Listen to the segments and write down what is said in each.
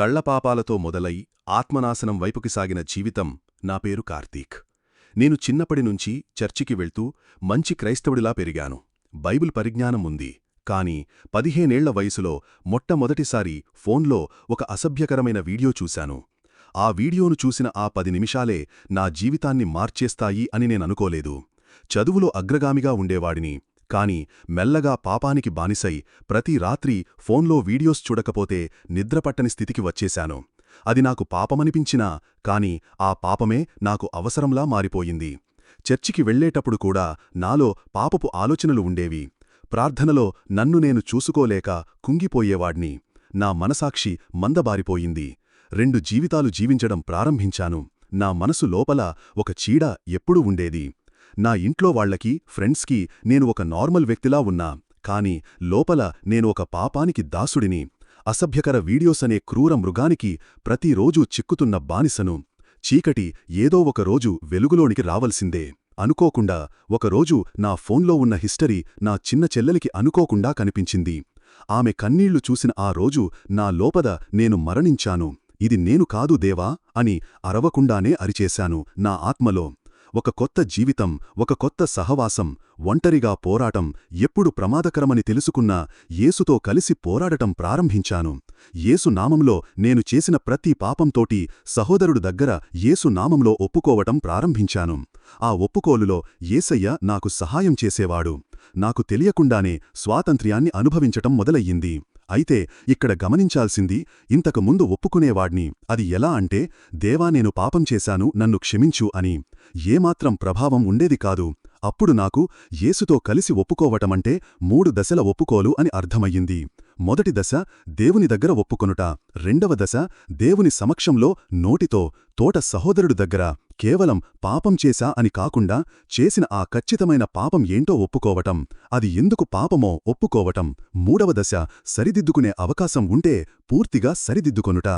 కళ్ళపాపాలతో మొదలై ఆత్మనాశనం వైపుకి సాగిన జీవితం నా పేరు కార్తీక్. నేను చిన్నప్పటి నుంచి చర్చికి వెళ్తూ మంచి క్రైస్తవుడిలా పెరిగాను. బైబిల్ పరిజ్ఞానం ఉంది కాని పదిహేనేళ్ళ వయసులో మొట్టమొదటిసారి ఫోన్లో ఒక అసభ్యకరమైన వీడియో చూశాను. ఆ వీడియోను చూసిన ఆ పది నిమిషాలే నా జీవితాన్ని మార్చేస్తాయి అని నేననుకోలేదు చదువులో అగ్రగామిగా ఉండేవాడిని కాని మెల్లగా పాపానికి బానిసై ప్రతి రాత్రి ఫోన్లో వీడియోస్ చూడకపోతే నిద్రపట్టని స్థితికి వచ్చేశాను. అది నాకు పాపమనిపించినా కాని ఆ పాపమే నాకు అవసరంలా మారిపోయింది. చర్చికి వెళ్ళేటప్పుడు కూడా నాలో పాపపు ఆలోచనలు ఉండేవి. ప్రార్థనలో నన్ను నేను చూసుకోలేక కుంగిపోయేవాడ్ని. నా మనసాక్షి మందబారిపోయింది. రెండు జీవితాలు జీవించడం ప్రారంభించాను. నా మనసు లోపల ఒక చీడ ఎప్పుడూ ఉండేది. నా ఇంట్లో వాళ్ళకి ఫ్రెండ్స్కి నేను ఒక నార్మల్ వ్యక్తిలా ఉన్నా కాని లోపల నేను ఒక పాపానికి దాసుడిని. అసభ్యకర వీడియోస్ అనే క్రూర మృగానికి ప్రతిరోజూ చిక్కుతున్న బానిసను. చీకటి ఏదో ఒకరోజు వెలుగులోనికి రావలసిందే. అనుకోకుండా ఒకరోజు నా ఫోన్లో ఉన్న హిస్టరీ నా చిన్న చెల్లెలికి అనుకోకుండా కనిపించింది. ఆమె కన్నీళ్ళు చూసిన ఆ రోజు నా లోపద నేను మరణించాను. ఇది నేను కాదు దేవా అని అరవకుండానే అరిచేశాను నా ఆత్మలో. ఒక కొత్త జీవితం ఒక కొత్త సహవాసం ఒంటరిగా పోరాటం ఎప్పుడు ప్రమాదకరమని తెలుసుకున్నా యేసుతో కలిసి పోరాడటం ప్రారంభించాను. యేసు నామంలో నేను చేసిన ప్రతి పాపంతోటి సహోదరుడు దగ్గర యేసు నామంలో ఒప్పుకోవటం ప్రారంభించాను. ఆ ఒప్పుకోలులో ఏసయ్య నాకు సహాయం చేసేవాడు. నాకు తెలియకుండానే స్వాతంత్ర్యాన్ని అనుభవించటం మొదలయ్యింది. అయితే ఇక్కడ గమనించాల్సింది ఇంతకు ముందు ఒప్పుకునేవాడ్ని అది ఎలా అంటే దేవా నేను పాపం చేశాను నన్ను క్షమించు అని. ఏమాత్రం ప్రభావం ఉండేది కాదు. అప్పుడు నాకు యేసుతో కలిసి ఒప్పుకోవటమంటే మూడు దశల ఒప్పుకోలు అని అర్థమయ్యింది. మొదటి దశ దేవుని దగ్గర ఒప్పుకొనుట రెండవ దశ దేవుని సమక్షంలో నోటితో తోట సహోదరుడు దగ్గర. కేవలం పాపం చేశా అని కాకుండా చేసిన ఆ ఖచ్చితమైన పాపం ఏంటో ఒప్పుకోవటం అది ఎందుకు పాపమో ఒప్పుకోవటం మూడవ దశ సరిదిద్దుకునే అవకాశం ఉంటే పూర్తిగా సరిదిద్దుకొనుట.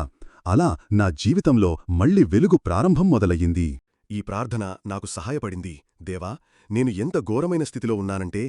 అలా నా జీవితంలో మళ్ళీ వెలుగు ప్రారంభం మొదలయ్యింది. ఈ ప్రార్థన నాకు సహాయపడింది. దేవా నేను ఎంత ఘోరమైన స్థితిలో ఉన్నానంటే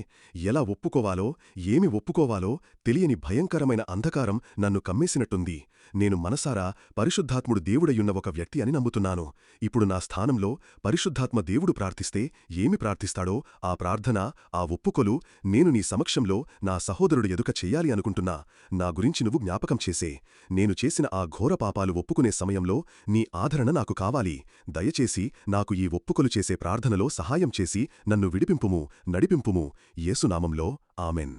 ఎలా ఒప్పుకోవాలో ఏమి ఒప్పుకోవాలో తెలియని భయంకరమైన అంధకారం నన్ను కమ్మేసినట్టుంది. నేను మనసారా పరిశుద్ధాత్ముడు దేవుడయ్యున్న ఒక వ్యక్తి అని నమ్ముతున్నాను. ఇప్పుడు నా స్థానంలో పరిశుద్ధాత్మ దేవుడు ప్రార్థిస్తే ఏమి ప్రార్థిస్తాడో ఆ ప్రార్థన ఆ ఒప్పుకొలు నేను నీ సమక్షంలో నా సహోదరుడు ఎదుక చెయ్యాలి అనుకుంటున్నా. నా గురించి నువ్వు జ్ఞాపకం చేసే. నేను చేసిన ఆ ఘోర పాపాలు ఒప్పుకునే సమయంలో నీ ఆదరణ నాకు కావాలి. దయచేసి నాకు ఈ ఒప్పుకొలు చేసే ప్రార్థనలో సహాయం సహాయం చేసి నన్ను విడిపింపుము నడిపింపుము. యేసునామంలో ఆమెన్.